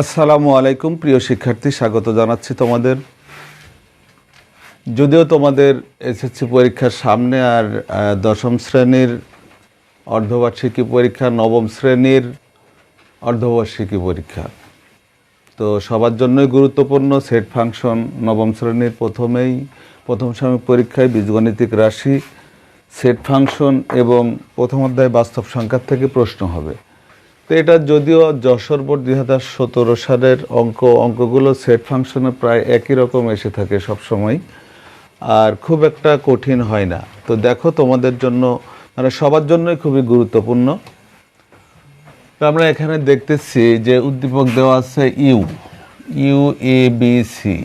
আসসালামু আলাইকুম, প্রিয় শিক্ষার্থী, স্বাগত জানাচ্ছি তোমাদের। যদিও তোমাদের এসএসসি পরীক্ষার সামনে আর দশম শ্রেণির অর্ধবার্ষিকী পরীক্ষা, নবম শ্রেণির অর্ধবার্ষিকী পরীক্ষা। তো সবার জন্যই গুরুত্বপূর্ণ সেট ফাংশন নবম শ্রেণির প্রথমেই, প্রথম সাময়িক পরীক্ষায় বীজগণিতিক রাশি সেট ফাংশন এবং প্রথম অধ্যায় বাস্তব সংখ্যার থেকে প্রশ্ন হবে। তো এটা যদিও যশোর বোর্ড দুই হাজার সতেরো সালের অঙ্ক, অঙ্কগুলো সেট ফাংশনে প্রায় একই রকম এসে থাকে সব সময় আর খুব একটা কঠিন হয় না। তো দেখো তোমাদের জন্য মানে সবার জন্যই খুবই গুরুত্বপূর্ণ। তো আমরা এখানে দেখতেছি যে উদ্দীপক দেওয়া আছে U U A B C.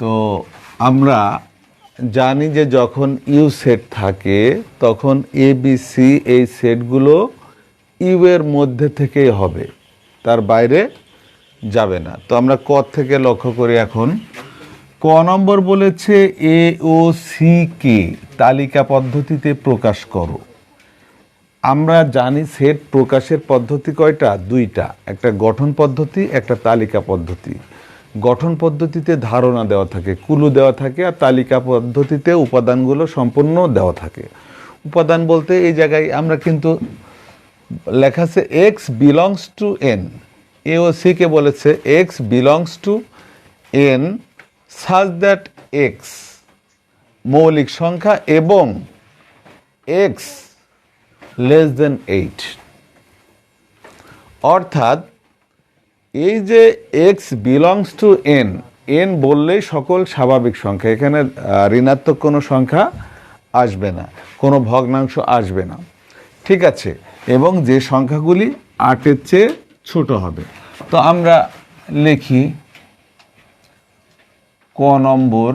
তো আমরা জানি যে যখন ইউ সেট থাকে, তখন এ বি সি এই সেটগুলো ইউ এর মধ্যে থেকেই হবে, তার বাইরে যাবে না। তো আমরা ক থেকে লক্ষ্য করি এখন। ক নম্বর বলেছে এ ও সি কে তালিকা পদ্ধতিতে প্রকাশ করো। আমরা জানি সেট প্রকাশের পদ্ধতি কয়টা? দুইটা। একটা গঠন পদ্ধতি, একটা তালিকা পদ্ধতি। গঠন পদ্ধতিতে ধারণা দেওয়া থাকে, কুলু দেওয়া থাকে, আর তালিকা পদ্ধতিতে উপাদানগুলো সম্পূর্ণ দেওয়া থাকে। উপাদান বলতে এই জায়গায় আমরা কিন্তু লেখা আছে এক্স বিলংস টু এন এ ও সি কে বলেছে x belongs to N such that x মৌলিক সংখ্যা এবং এক্স লেস দেন এইট অর্থাৎ, এই যে x belongs to N N বললেই সকল স্বাভাবিক সংখ্যা, এখানে ঋণাত্মক কোনো সংখ্যা আসবে না, কোনো ভগ্নাংশ আসবে না। ঠিক আছে এবং যে সংখ্যাগুলি আটের চেয়ে ছোট হবে। তো আমরা লিখি ক নম্বর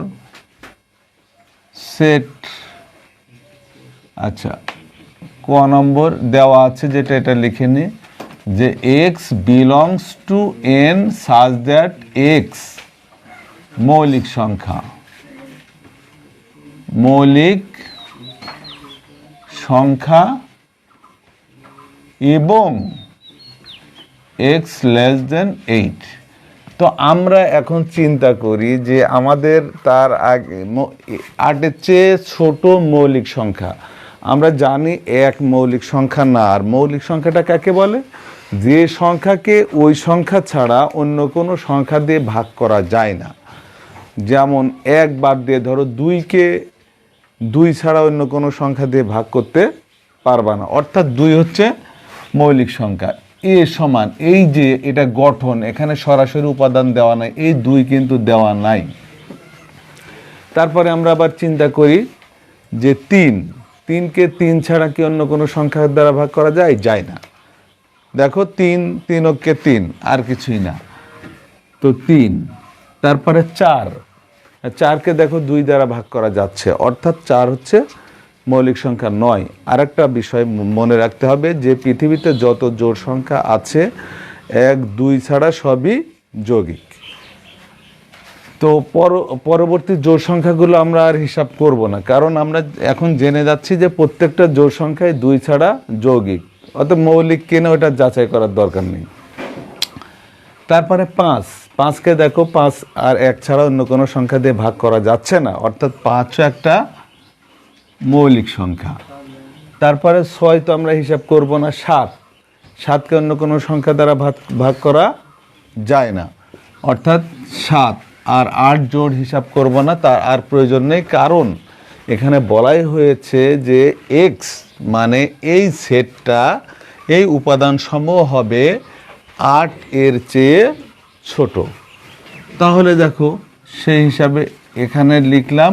সেট আচ্ছা ক নম্বর দেওয়া আছে যেটা এটা লিখে নি, যে x belongs to N such that x মৌলিক সংখ্যা মৌলিক সংখ্যা এবং এক্স লেস দেন এইট তো আমরা এখন চিন্তা করি যে আমাদের তার আগে আটের চেয়ে ছোট মৌলিক সংখ্যা। আমরা জানি এক মৌলিক সংখ্যা না, আর মৌলিক সংখ্যাটা কাকে বলে? যে সংখ্যাকে ওই সংখ্যা ছাড়া অন্য কোনো সংখ্যা দিয়ে ভাগ করা যায় না। যেমন এক বাদ দিয়ে ধরো দুইকে দুই ছাড়া অন্য কোনো সংখ্যা দিয়ে ভাগ করতে পারবা না। অর্থাৎ দুই হচ্ছে মৌলিক সংখ্যা। এ সমান, এই যে এটা গঠন, এখানে সরাসরি উপাদান দেওয়া নাই, এই দুই কিন্তু দেওয়া নাই। তারপরে আমরা আবার চিন্তা করি যে তিন, তিনকে তিন ছাড়া কি অন্য কোনো সংখ্যার দ্বারা ভাগ করা যায়? যায় না। দেখো, তিন তিন অক্ষে তিন, আর কিছুই না। তো তিন, তারপরে চার, চারকে দেখো দুই দ্বারা ভাগ করা যাচ্ছে, অর্থাৎ চার হচ্ছে মৌলিক সংখ্যা নয়। আরেকটা বিষয় মনে রাখতে হবে যে পৃথিবীতে যত জোড় সংখ্যা আছে, এক, দুই ছাড়া সবই যৌগিক। তো পর- পরবর্তী জোড় সংখ্যাগুলো আমরা আর হিসাব করব না, কারণ আমরা এখন জেনে যাচ্ছি যে প্রত্যেকটা জোড় সংখ্যায় দুই ছাড়া যৌগিক। অর্থাৎ মৌলিক কেন ওটা যাচাই করার দরকার নেই। তারপরে পাঁচ। পাঁচকে দেখো, পাঁচ আর এক ছাড়া অন্য কোনো সংখ্যা দিয়ে ভাগ করা যাচ্ছে না। অর্থাৎ পাঁচও একটা মৌলিক সংখ্যা। তারপরে ছয় তো আমরা হিসাব করব না, সাত। সাতকে অন্য কোনো সংখ্যা দ্বারা ভাগ ভাগ করা যায় না। অর্থাৎ সাত আর আট জোড় হিসাব করব না, তার আর প্রয়োজন নেই, কারণ এখানে বলাই হয়েছে যে এক্স মানে এই সেটটা, এই উপাদান সমূহ হবে আট এর চেয়ে ছোট। তাহলে দেখো, সেই হিসাবে এখানে লিখলাম,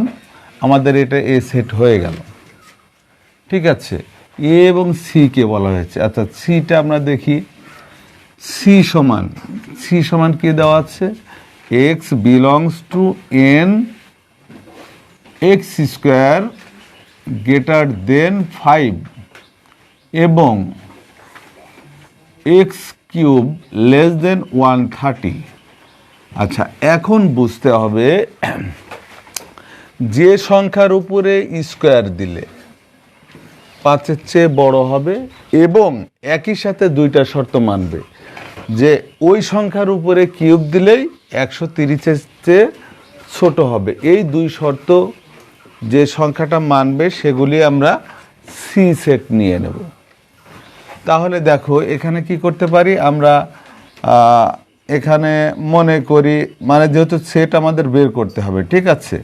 আমাদের এটা এ সেট হয়ে গেল। ঠিক আছে এ এবং সি কে বলা হয়েছে। আচ্ছা সিটা আমরা দেখি। সি সমান সি সমান কি দেওয়া আছে? X belongs to N x square greater than five এবং x cube less than one thirty আচ্ছা এখন বুঝতে হবে যে সংখ্যার উপরে স্কোয়ার দিলে পাঁচের চেয়ে বড় হবে এবং একই সাথে দুইটা শর্ত মানবে যে ওই সংখ্যার উপরে কিউব দিলেই একশো তিরিশের চেয়ে ছোট হবে। এই দুই শর্ত যে সংখ্যাটা মানবে সেগুলি আমরা সি সেট নিয়ে নেব। তাহলে দেখো, এখানে কি করতে পারি? আমরা এখানে মনে করি মানে যেহেতু সেট আমাদের বের করতে হবে, ঠিক আছে?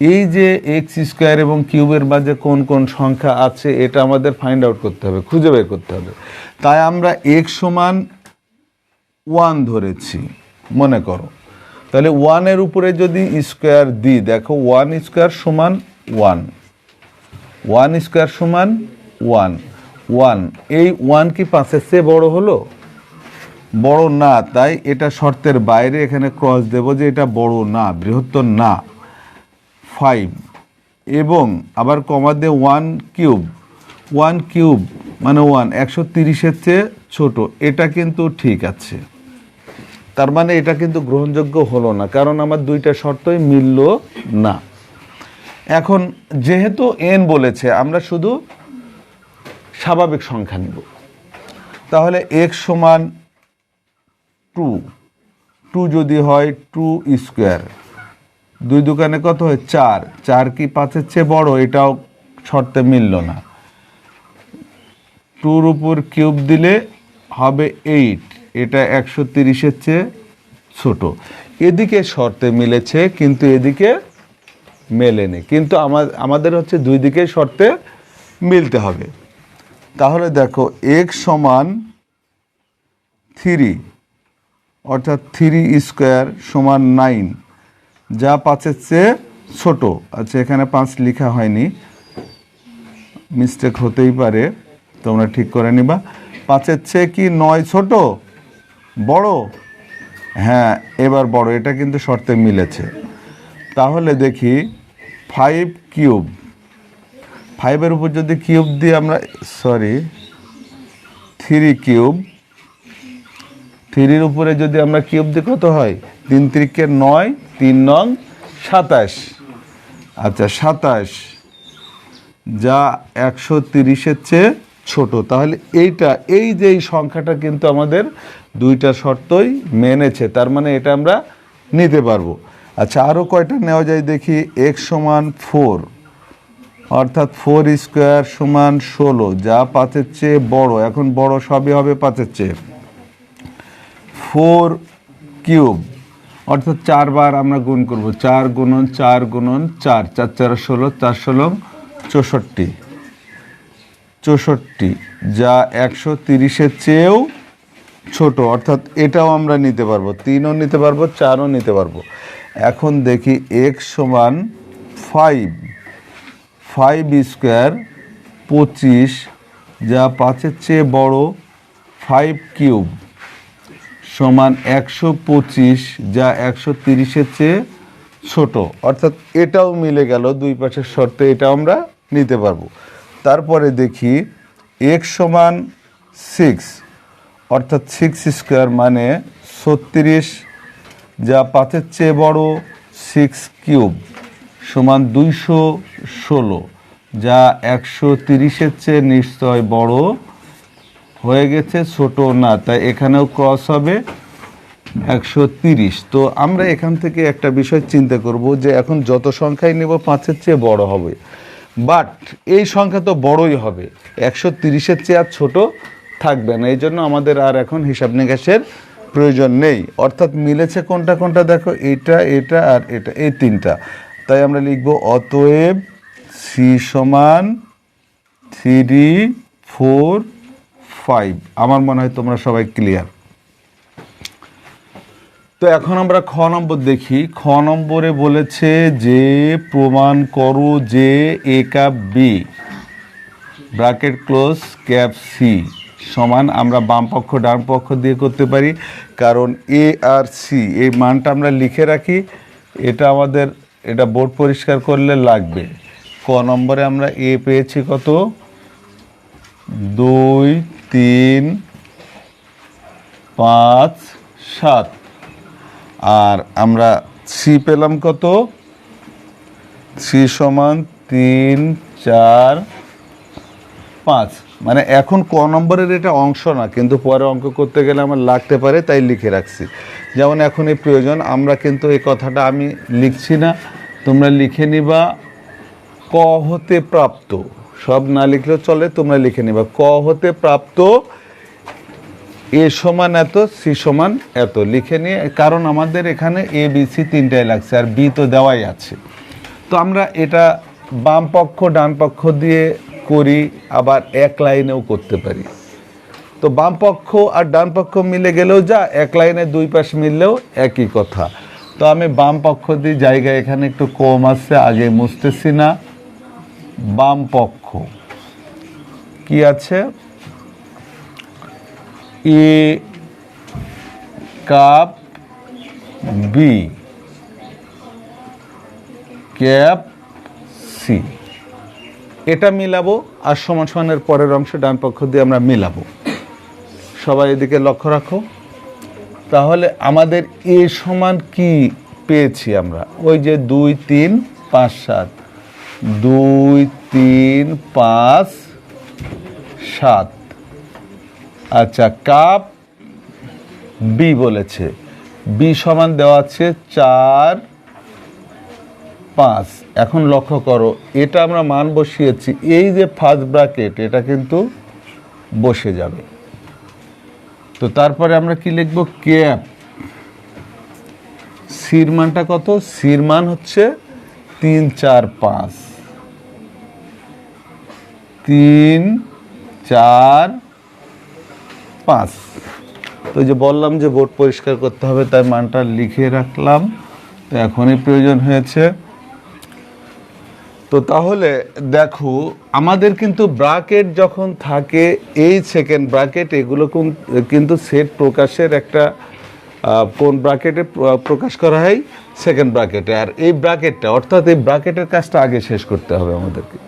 এই যে এক্স স্কোয়ার এবং কিউবের মাঝে কোন কোন সংখ্যা আছে, এটা আমাদের ফাইন্ড আউট করতে হবে, খুঁজে বের করতে হবে। তাই আমরা এক্স সমান ওয়ান ধরেছি, মনে করো। তাহলে ওয়ানের উপরে যদি স্কোয়ার দিই, দেখো ওয়ান স্কোয়ার সমান ওয়ান ওয়ান স্কোয়ার সমান ওয়ান ওয়ান এই ওয়ান কি পাঁচের চেয়ে বড় হলো? বড় না, তাই এটা শর্তের বাইরে এখানে ক্রস দেব যে এটা বড় না, বৃহত্তর না। ফাইভ এবং আবার কমা দিয়ে ওয়ান কিউব ওয়ান কিউব মানে ওয়ান একশো তিরিশের চেয়ে ছোট, এটা কিন্তু ঠিক আছে। তার মানে এটা কিন্তু গ্রহণযোগ্য হলো না, কারণ আমার দুইটা শর্তই মিলল না। এখন যেহেতু এন বলেছে, আমরা শুধু স্বাভাবিক সংখ্যা নিব। তাহলে এক্স সমান টু টু যদি হয় টু স্কোয়ার দুই দোকানে কত হয়? চার। চার কি পাঁচের চেয়ে বড়? এটাও শর্তে মিলল না। টুর উপর কিউব দিলে হবে এইট। এটা একশো তিরিশের চেয়ে ছোট। এদিকে শর্তে মিলেছে, কিন্তু এদিকে মেলেনি। কিন্তু আমাদের হচ্ছে দুই দিকে শর্তে মিলতে হবে। তাহলে দেখো এক সমান থ্রি, অর্থাৎ থ্রি স্কোয়ার সমান নাইন। যা পাঁচের চেয়ে ছোট। আচ্ছা এখানে পাঁচ লেখা হয়নি। মিস্টেক হতেই পারে। তোমরা ঠিক করে নিবা। পাঁচের চেয়ে কি নয় ছোট? বড়? হ্যাঁ এবার বড়। এটা কিন্তু শর্তে মিলেছে। তাহলে দেখি ফাইভ কিউব ফাইভের উপর যদি কিউব দিয়ে আমরা সরি থ্রি কিউব থ্রির উপরে যদি আমরা কিউব দিই কত হয়? তিন তিরিকে নয়। তিন নং সাতাশ। আচ্ছা সাতাশ যা একশো তিরিশের চেয়ে ছোট। তাহলে এইটা, এই যে এই সংখ্যাটা কিন্তু আমাদের দুইটা শর্তই মেনেছে, তার মানে এটা আমরা নিতে পারব। আচ্ছা আরও কয়টা নেওয়া যায় দেখি? এক সমান ফোর, অর্থাৎ ফোর স্কোয়ার সমান ষোলো, যা পাঁচের চেয়ে বড়। এখন বড় সবই হবে পাঁচের চেয়ে। ফোর কিউব অর্থাৎ চারবার আমরা গুণ করব। চার গুণন চার গুণন, চার। চার চার ষোলো চার ষোলো, চৌষট্টি। চৌষট্টি যা একশো তিরিশের চেয়েও ছোট। অর্থাৎ এটাও আমরা নিতে পারব। তিনও নিতে পারব, চারও নিতে পারব। এখন দেখি এক সমান ফাইভ ফাইভ স্কোয়ার পঁচিশ, যা পাঁচের চেয়ে বড় ফাইভ কিউব সমান একশো পঁচিশ যা একশো তিরিশের চেয়ে ছোট। অর্থাৎ এটাও মিলে গেল দুই পাশের শর্তে, এটা আমরা নিতে পারব। তারপরে দেখি এক্স সমান সিক্স অর্থাৎ সিক্স স্কোয়ার মানে ছত্রিশ, যা পাঁচের চেয়ে বড় সিক্স কিউব সমান দুইশো ষোলো, যা একশো তিরিশের চেয়ে নিশ্চয় বড় হয়ে গেছে ছোট না, তাই এখানেও ক্রস হবে একশো তিরিশ। তো আমরা এখান থেকে একটা বিষয় চিন্তা করব যে এখন যত সংখ্যাই নেব, পাঁচের চেয়ে বড় হবে। বাট এই সংখ্যা তো বড়ই হবে, একশো তিরিশের চেয়ে আর ছোটো থাকবে না। এই জন্য আমাদের আর এখন হিসাব নিকাশের প্রয়োজন নেই। অর্থাৎ মিলেছে কোনটা কোনটা দেখো, এটা এটা আর এটা, এই তিনটা। তাই আমরা লিখব অতএব সি সমান থ্রি, ফোর ফাইভ আমার মনে হয় তোমরা সবাই ক্লিয়ার তো এখন আমরা খ নম্বর দেখি। খ নম্বরে বলেছে যে, প্রমাণ করো যে A cup B bracket close cap C সমান আমরা বাম পক্ষ, ডান পক্ষ দিয়ে করতে পারি। কারণ এ আর সি এই মানটা আমরা লিখে রাখি। এটা আমাদের, এটা বোর্ড পরিষ্কার করলে লাগবে। ক নম্বরে আমরা এ পেয়েছি কত? দুই তিন, পাঁচ, সাত। আর আমরা সি পেলাম কত? সি সমান তিন, চার, পাঁচ। মানে এখন ক নম্বরের এটা অংশ না, কিন্তু পরে অঙ্ক করতে গেলে আমার লাগতে পারে, তাই লিখে রাখছি। যেমন এখন এই প্রয়োজন, আমরা কিন্তু এই কথাটা আমি লিখছি না, তোমরা লিখে নিবা, ক হতে প্রাপ্ত। সব না লিখলেও চলে, তোমরা লিখে নিবা। ক হতে প্রাপ্ত, এ সমান এত, সি সমান এত। লিখে নিয়ে, কারণ আমাদের এখানে এ, বি, সি তিনটাই লাগছে, আর বি তো দেওয়াই আছে। তো আমরা এটা বাম পক্ষ, ডান পক্ষ দিয়ে করি, আবার এক লাইনেও করতে পারি। তো বাম পক্ষ আর ডান পক্ষ মিলে গেলেও যা, এক লাইনে দুই পাশ মিললেও একই কথা। তো আমি বাম পক্ষ দিয়ে জায়গা এখানে একটু কম আছে, আগে মুছতেছি না। বাম পক্ষ। কি আছে? A, cup, B. Cap, C. এটা মিলাবো আর সমান সমানের পরের অংশ ডান পক্ষ দিয়ে আমরা মিলাবো। সবাই এদিকে লক্ষ্য রাখো। তাহলে আমাদের এ সমান কি পেয়েছি আমরা? ওই যে দুই, তিন, পাঁচ, সাত। দুই, তিন, পাঁচ, সাত। আচ্ছা কাপ বি বলেছে। বি সমান দেওয়া আছে চার, পাঁচ। এখন লক্ষ্য করো, এটা আমরা মান বসিয়েছি। এই যে ফার্স্ট ব্র্যাকেট এটা কিন্তু বসে যাবে। তো তারপরে আমরা কি লিখব? ক্যাপ সির মানটা কত? সির মান হচ্ছে তিন, চার, পাঁচ। তিন, চার, পাঁচ। তো যে বললাম যে বোর্ড পরিষ্কার করতে হবে, তাই মানটা লিখে রাখলাম। তো এখনই প্রয়োজন হয়েছে। তো তাহলে দেখো, আমাদের কিন্তু ব্রাকেট যখন থাকে, এই সেকেন্ড ব্রাকেট এগুলো কোন- কিন্তু সেট প্রকাশের একটা কোন ব্রাকেটে প্রকাশ করা হয়? সেকেন্ড ব্রাকেটে আর এই ব্রাকেটটা অর্থাৎ এই ব্রাকেটের কাজটা আগে শেষ করতে হবে আমাদেরকে।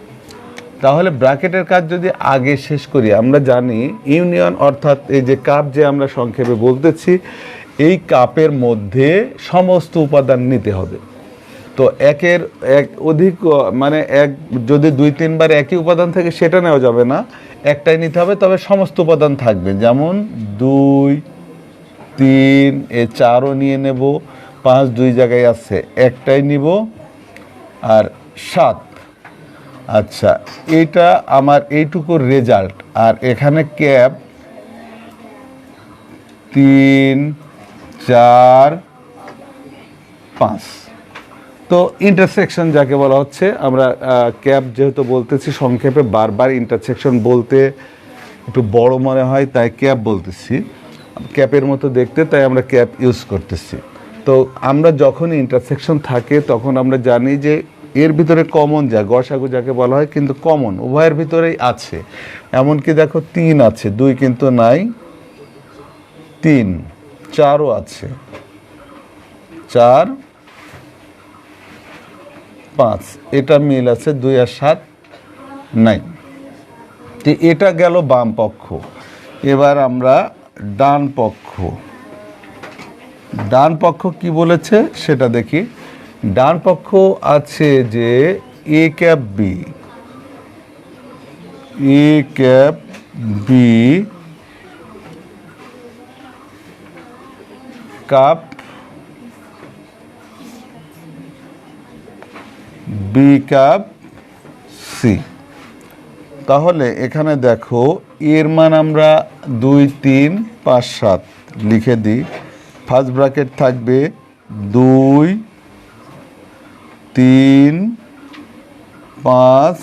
তাহলে ব্র্যাকেটের কাজ যদি আগে শেষ করি, আমরা জানি ইউনিয়ন অর্থাৎ এই যে কাপ যে আমরা সংক্ষেপে বলতেছি, এই কাপের মধ্যে সমস্ত উপাদান নিতে হবে। তো একের এক অধিক মানে এক, যদি দুই তিনবার একই উপাদান থাকে, সেটা নেওয়া যাবে না। একটাই নিতে হবে, তবে সমস্ত উপাদান থাকবে। যেমন দুই, তিন, এ চারও নিয়ে নেব, পাঁচ দুই জায়গায় আছে, একটাই নিব, আর সাত আচ্ছা এটা আমার এইটুকুর রেজাল্ট আর এখানে ক্যাপ তিন, চার, পাঁচ। তো ইন্টারসেকশন যাকে বলা হচ্ছে, আমরা ক্যাপ যেহেতু বলতেছি, সংক্ষেপে বারবার ইন্টারসেকশন বলতে একটু বড় মনে হয়, তাই ক্যাপ বলতেছি। ক্যাপের মতো দেখতে, তাই আমরা ক্যাপ ইউজ করতেছি। তো আমরা যখন ইন্টারসেকশন থাকে, তখন আমরা জানি যে এর ভিতরে কমন যা, গসাগু যাকে বলা হয়, কিন্তু কমন উভয়ের ভিতরেই আছে। এমনকি দেখো, তিন আছে, দুই কিন্তু নাই, তিন, চারও আছে। চার, পাঁচ, এটা মিল আছে দুই আর সাত নাই। তো এটা গেল বাম পক্ষ। এবার আমরা ডান পক্ষ। ডান পক্ষ কি বলেছে, সেটা দেখি। ডান পক্ষ আছে যে A cap B A cap B cup B cup C তাহলে এখানে দেখো এর মান আমরা দুই, তিন, পাঁচ, সাত লিখে দিই। ফার্স্ট ব্র্যাকেট থাকবে দুই তিন, পাঁচ,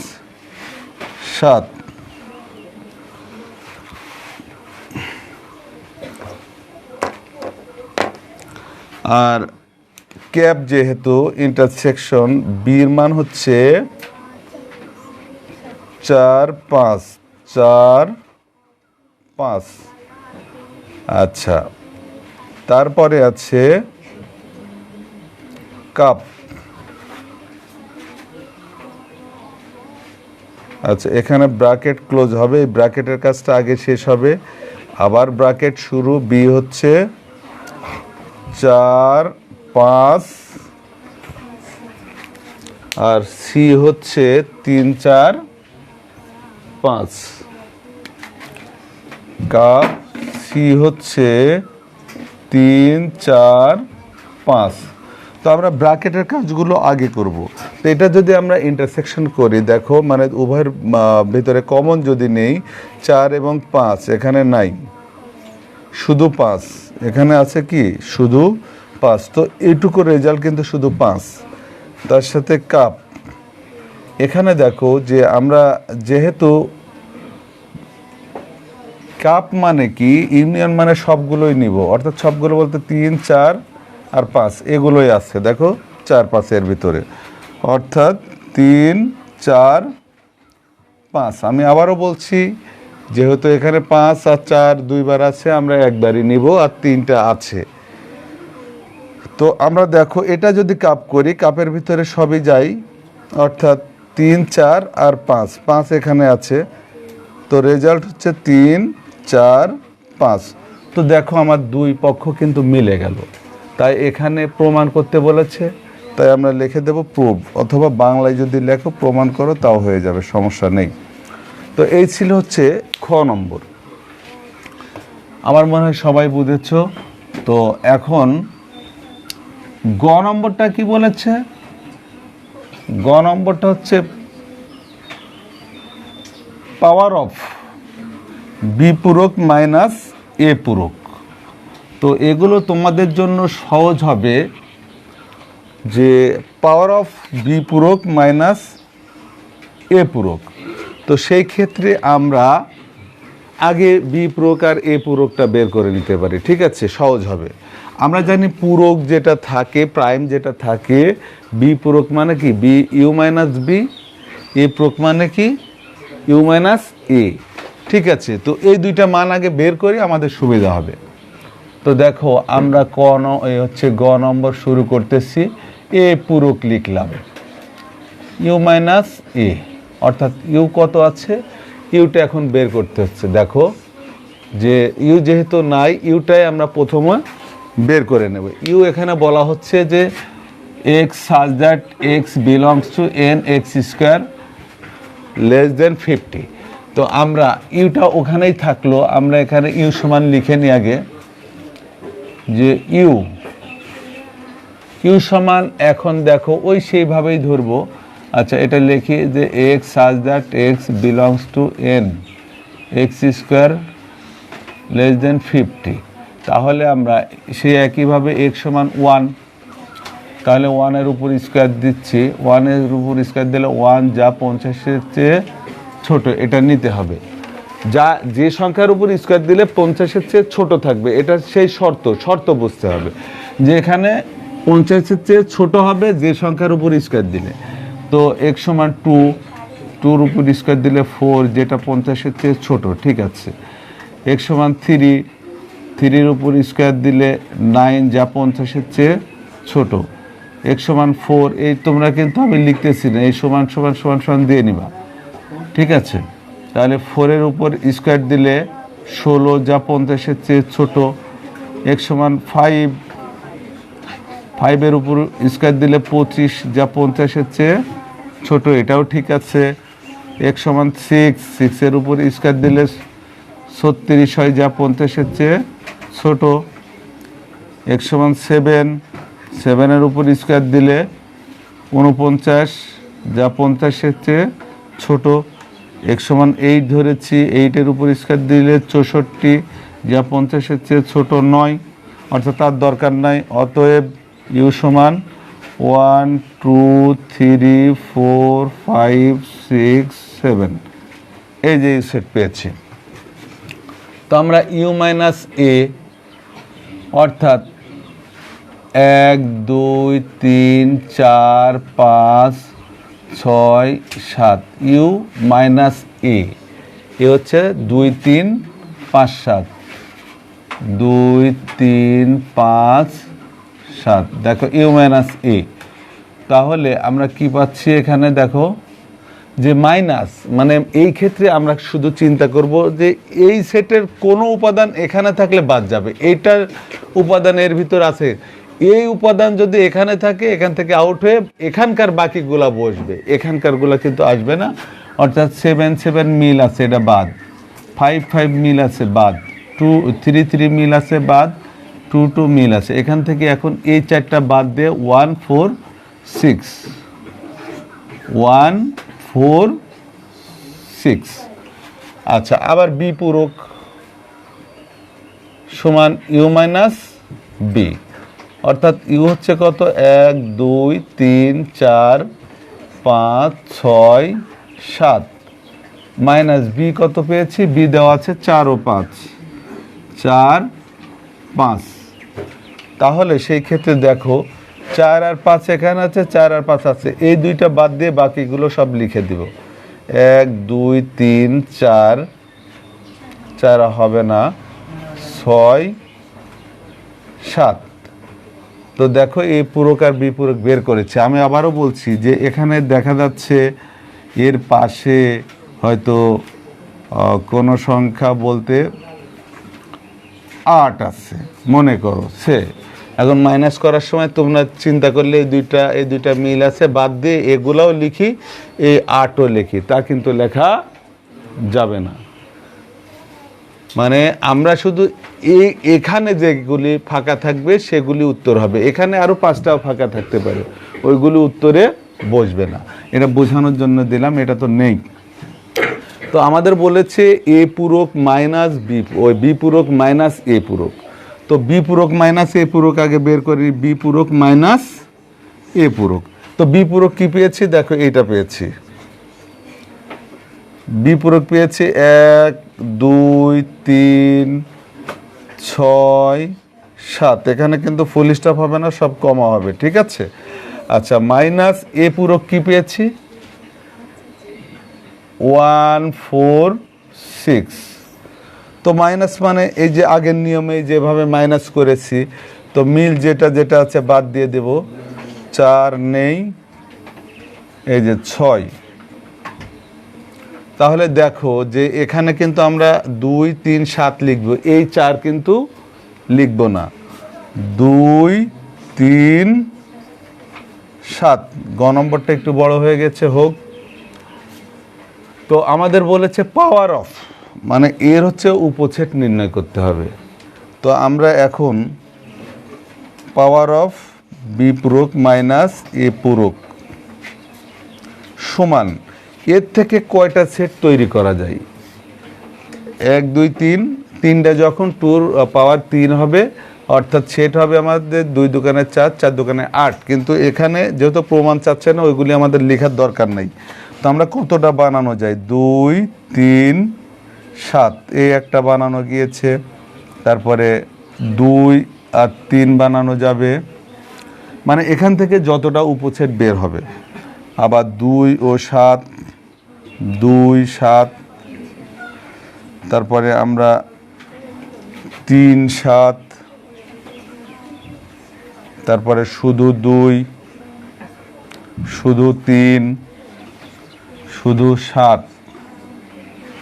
সাত। আর ক্যাপ যেহেতু ইন্টারসেকশন বির মান হচ্ছে চার, পাঁচ চার, পাঁচ। আচ্ছা তারপরে আছে কাপ। আচ্ছা এখানে ব্র্যাকেট ক্লোজ হবে, এই ব্র্যাকেটের কাজটা আগে শেষ হবে। আবার ব্র্যাকেট শুরু বি হচ্ছে চার, পাঁচ, আর সি হচ্ছে তিন, চার, পাঁচ। কাপ সি হচ্ছে তিন, চার, পাঁচ। তো আমরা ব্র্যাকেটের কাজগুলো আগে করব। তো এটা যদি আমরা ইন্টারসেকশন করি, দেখো মানে উভয়ের ভিতরে কমন যদি নেই, চার এবং পাঁচ, এখানে নাই। শুধু পাঁচ। এখানে আছে কি? শুধু পাঁচ। তো এইটুকু রেজাল্ট কিন্তু শুধু পাঁচ। তার সাথে কাপ এখানে দেখো যে আমরা যেহেতু কাপ মানে কি? ইউনিয়ন মানে সবগুলোই নিব। অর্থাৎ সবগুলো বলতে তিন, চার আর পাঁচ, এগুলোই আছে, দেখো, চার পাঁচের ভিতরে। অর্থাৎ তিন, চার, পাঁচ। আমি আবারও বলছি, যেহেতু এখানে পাঁচ আর চার দুইবার আছে, আমরা একবারই নিব আর তিনটা আছে। তো আমরা দেখো, এটা যদি কাপ করি, কাপের ভিতরে সবই যাই, অর্থাৎ তিন, চার আর পাঁচ। পাঁচ এখানে আছে। তো রেজাল্ট হচ্ছে তিন, চার, পাঁচ। তো দেখো, আমার দুই পক্ষ কিন্তু মিলে গেল। তাই এখানে প্রমাণ করতে বলেছে। তাই আমরা লিখে দেব প্রুভ অথবা বাংলায় যদি লেখো প্রমাণ করো তাও হয়ে যাবে, সমস্যা নেই। তো এই ছিল হচ্ছে খ নম্বর। আমার মনে হয় সবাই বুঝেছ। তো এখন গ নম্বরটা কি বলেছে? গ নম্বরটা হচ্ছে পাওয়ার অফ বি পূরক মাইনাস এ পূরক। তো এগুলো তোমাদের জন্য সহজ হবে যে পাওয়ার অফ বি পূরক মাইনাস এ পূরক। তো সেই ক্ষেত্রে আমরা আগে বি পূরক আর এ পূরকটা বের করে নিতে পারি, ঠিক আছে? সহজ হবে। আমরা জানি পূরক যেটা থাকে প্রাইম যেটা থাকে বি পূরক মানে কি? B U minus B A পূরক মানে কি? ইউ মাইনাস এ ঠিক আছে? তো এই দুইটা মান আগে বের করি আমাদের সুবিধা হবে। তো দেখো, আমরা ক ন- হচ্ছে গ নম্বর শুরু করতেছি, এ পূরক লিখলাম। ইউ মাইনাস এ, অর্থাৎ ইউ কত আছে? ইউটা এখন বের করতে হচ্ছে। দেখো, যে ইউ যেহেতু নাই, ইউটাই আমরা প্রথমে বের করে নেব। ইউ এখানে বলা হচ্ছে যে x such that x belongs to N x square less than fifty তো আমরা ইউটা ওখানেই থাকল, আমরা এখানে ইউ সমান লিখে নিই আগে। যে ইউ ইউ সমান এখন দেখো ওই সেইভাবেই ধরবো। আচ্ছা এটা লিখি যে x such that x belongs to N x square less than fifty তাহলে আমরা সেই একইভাবে এক্স সমান ওয়ান তাহলে ওয়ানের উপর স্কোয়ার দিচ্ছি। ওয়ানের উপর স্কোয়ার দিলে ওয়ান যা পঞ্চাশের চেয়ে ছোট, এটা নিতে হবে। যা যে সংখ্যার উপর স্কোয়ার দিলে পঞ্চাশের চেয়ে ছোট থাকবে, এটা সেই শর্ত শর্ত বুঝতে হবে। যে এখানে পঞ্চাশের চেয়ে ছোট হবে যে সংখ্যার উপর স্কোয়ার দিলে। তো এক সমান টু টুর উপর স্কোয়ার দিলে ফোর যেটা পঞ্চাশের চেয়ে ছোট, ঠিক আছে। এক সমান থ্রি থ্রির উপর স্কোয়ার দিলে নাইন যা পঞ্চাশের চেয়ে ছোট। এক সমান ফোর এই তোমরা কিন্তু আমি লিখতেছি না, এই সমান সমান সমান সমান দিয়ে নিবা। ঠিক আছে? তাহলে ফোরের উপর স্কোয়ার দিলে ষোলো, যা পঞ্চাশের চেয়ে ছোটো, এক সমান ফাইভ ফাইভের উপর স্কোয়ার দিলে পঁচিশ, যা পঞ্চাশের চেয়ে ছোট, এটাও ঠিক আছে। এক সমান সিক্স সিক্সের উপর স্কোয়ার দিলে ছত্রিশ হয়, যা পঞ্চাশের চেয়ে ছোট। এক সমান সেভেন সেভেনের উপর স্কোয়ার দিলে উনপঞ্চাশ, যা পঞ্চাশের চেয়ে ছোট। এক সমান এইট ধরেছি এইটের উপর স্কোয়ার দিলে চৌষট্টি, যা পঞ্চাশের চেয়ে ছোট নয়, অর্থাৎ তার দরকার নাই। অতএব ইউ সমান one two three four five six seven এই যে সেট পেয়েছি। তো আমরা ইউ মাইনাস এ অর্থাৎ এক, দুই, তিন, চার, পাঁচ ছয় সাত ইউ মাইনাস এ। এ হচ্ছে দুই তিন পাঁচ সাত। দুই তিন পাঁচ সাত। দেখো ইউ মাইনাস এ। তাহলে আমরা কি পাচ্ছি এখানে? দেখো যে মাইনাস মানে এই ক্ষেত্রে আমরা শুধু চিন্তা করব যে এই সেটের কোনো উপাদান এখানে থাকলে বাদ যাবে। এইটার উপাদান এর ভিতর আছে। এই উপাদান যদি এখানে থাকে, এখান থেকে আউট হয়ে এখানকার বাকিগুলা বসবে। এখানকারগুলা কিন্তু আসবে না। অর্থাৎ সেভেন সেভেন মিল আছে এটা বাদ। ফাইভ ফাইভ মিল আছে বাদ। টু থ্রি থ্রি মিল আছে বাদ। টু টু মিল আছে। এখান থেকে এখন এই চারটা বাদ দিয়ে one four six one four six আচ্ছা আবার বি পূরক সমান ইউ মাইনাস বি অর্থাৎ ইউ হচ্ছে কত? এক, দুই, তিন, চার, পাঁচ, ছয়, সাত। মাইনাস বি কত পেয়েছি? বি দেওয়া আছে চার ও পাঁচ। চার, পাঁচ। তাহলে সেই ক্ষেত্রে দেখো, চার আর পাঁচ এখানে আছে, চার আর পাঁচ আছে। এই দুইটা বাদ দিয়ে বাকিগুলো সব লিখে দিব। এক, দুই, তিন, চার। চার হবে না, ছয়, সাত। তো দেখো, এই পূরক আর বিপূরক বের করেছে। আমি আবারও বলছি যে এখানে দেখা যাচ্ছে এর পাশে হয়তো কোনো সংখ্যা বলতে আট আছে, মনে করো, সে। এখন মাইনাস করার সময় তোমরা চিন্তা করলে এই দুইটা এই দুইটা মিল আছে, বাদ দিয়ে এগুলাও লিখি, এই আটও লিখি, তা কিন্তু লেখা যাবে না। মানে আমরা শুধু এই এখানে যেগুলি ফাঁকা থাকবে, সেগুলি উত্তর হবে। এখানে আরও পাঁচটাও ফাঁকা থাকতে পারে। ওইগুলি উত্তরে বসবে না। এটা বোঝানোর জন্য দিলাম, এটা তো নেই। তো আমাদের বলেছে এ পূরক মাইনাস বি, ওই বি পূরক মাইনাস এ পূরক। তো বি পূরক মাইনাস এ পূরক আগে বের করি, বি পূরক মাইনাস এ পূরক। তো বি পূরক কী পেয়েছি? দেখো, এইটা পেয়েছি। বি পূরক পেয়েছি এক, দুই, তিন ছয়, সাত। এখানে কিন্তু ফুল স্টপ হবে না, সব কমা হবে, ঠিক আছে? আচ্ছা মাইনাস এ পুরো কি পেয়েছি? ওয়ান ফোর সিক্স তো মাইনাস মানে এই যে আগের নিয়মে যেভাবে মাইনাস করেছি, তো মিল যেটা যেটা আছে বাদ দিয়ে দেব। চার নেই, এই যে ছয়। তাহলে দেখো যে এখানে কিন্তু আমরা দুই, তিন, সাত লিখব। এই চার কিন্তু লিখব না। দুই, তিন, সাত। গ নম্বরটা একটু বড় হয়ে গেছে, হোক। তো আমাদের বলেছে পাওয়ার অফ মানে এর হচ্ছে উপছেদ নির্ণয় করতে হবে। তো আমরা এখন পাওয়ার অফ বি পূরক মাইনাস এ পূরক সমান এর থেকে কয়টা সেট তৈরি করা যায়? এক, দুই, তিন। তিনটা যখন টুর পাওয়ার তিন হবে, অর্থাৎ সেট হবে আমাদের দুই দোকানে চার চার দোকানে আট। কিন্তু এখানে যেহেতু প্রমাণ চাচ্ছে না, ওইগুলি আমাদের লেখার দরকার নেই। তো আমরা কতটা বানানো যায়? দুই, তিন, সাত। এই একটা বানানো গিয়েছে। তারপরে দুই আর তিন বানানো যাবে। মানে এখান থেকে যতটা উপছেদ বের হবে। আবার দুই ও সাত দুই, সাত, তারপরে আমরা তিন, সাত, তারপরে শুধু দুই, শুধু তিন, শুধু সাত,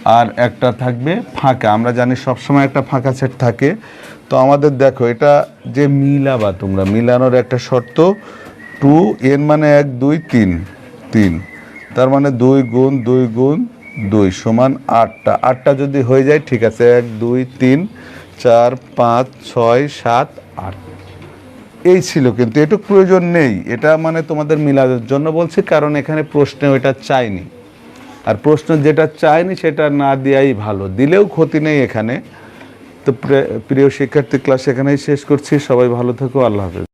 আর একটা থাকবে ফাঁকা। আমরা জানি সবসময় একটা ফাঁকা সেট থাকে। তো আমাদের দেখো, এটা যে মিলাবা তোমরা, মিলানোর একটা শর্ত, টু এন মানে এক, দুই, তিন তিন। তার মানে দুই গুণ দুই গুণ দুই সমান আটটা। আটটা যদি হয়ে যায়, ঠিক আছে, এক, দুই, তিন, চার, পাঁচ, ছয়, সাত, আট। এই ছিল কিন্তু, এটুকু প্রয়োজন নেই। এটা মানে তোমাদের মিলাদের জন্য বলছি, কারণ এখানে প্রশ্নে ওইটা চাইনি। আর প্রশ্ন যেটা চাইনি, সেটা না দেওয়াই ভালো। দিলেও ক্ষতি নেই এখানে। তো প্রিয় শিক্ষার্থী, ক্লাস এখানেই শেষ করছি। সবাই ভালো থেকো, আল্লাহ হাফেজ।